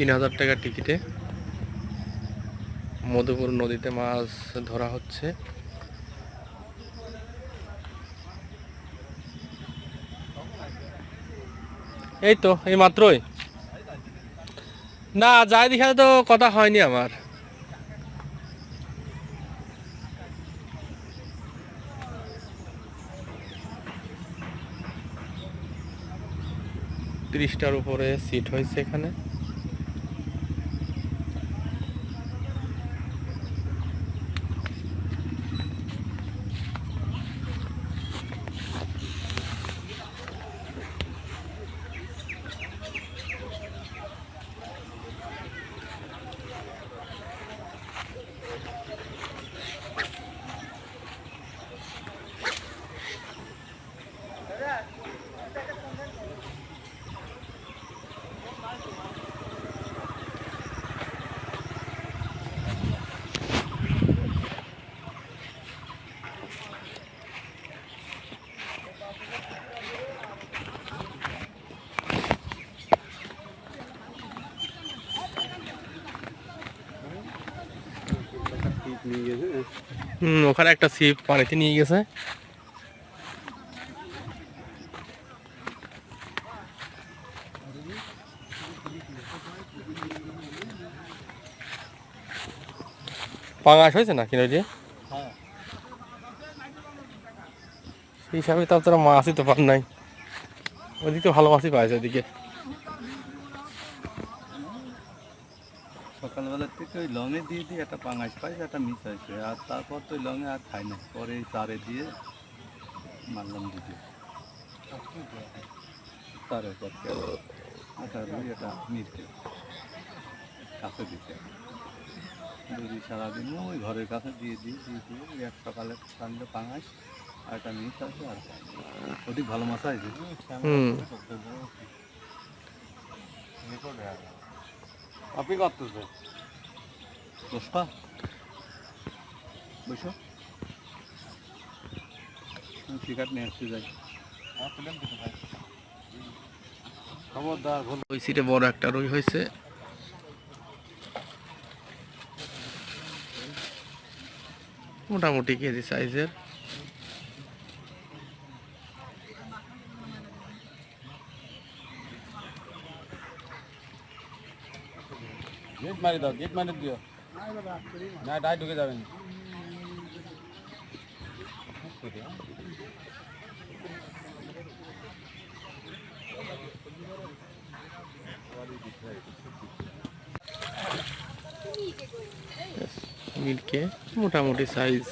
তিন হাজার টাকা টিকিটে মধুপুর নদীতে মাছ ধরা হচ্ছে। এই তো, এই মাত্রই। না, যাই দেখা তো কথা হয়নি আমার। তিরিশটার উপরে সিট হয়েছে এখানে। হুম ওখানে একটা সিপ পানিতে নিয়ে গেছে। পাঙাশ হয়েছে না কিনে দিয়ে সেই হিসাবে তো তোরা মাছই তো পান নাই। ওদিকে ভালো মাছই পাইছে ওদিকে। সকালবেলার থেকে ওই লঙে দিয়ে দিয়ে একটা পাঙাশ পাইছে একটা মিস হয়েছে আর তারপর তো ওই লঙে আর খাই না। পরে এই চারে দিয়ে মারলাম দুটো তারে পথে একটা রুই একটা মিরকে কাছে দিতে দুই সারাদিন ওই ঘরের কাছে দিয়ে দিই দিয়ে দিয়ে ওই এক সকালে টানলে পাঙাশ আর একটা মিস আছে আর অধিক ভালো মাছ আছে। হুম। আপনি করতেছেন। দশটা বসো। টিকাট নিয়ে আসতে যাই। খবরদার ওই সিটে বড় একটা রুই হয়েছে। মোটামুটি কেজি সাইজের গেট মারি দাও গেট মারি দিও। না ডাই ঢুকে যাবেন। মিল্কে মোটামুটি সাইজ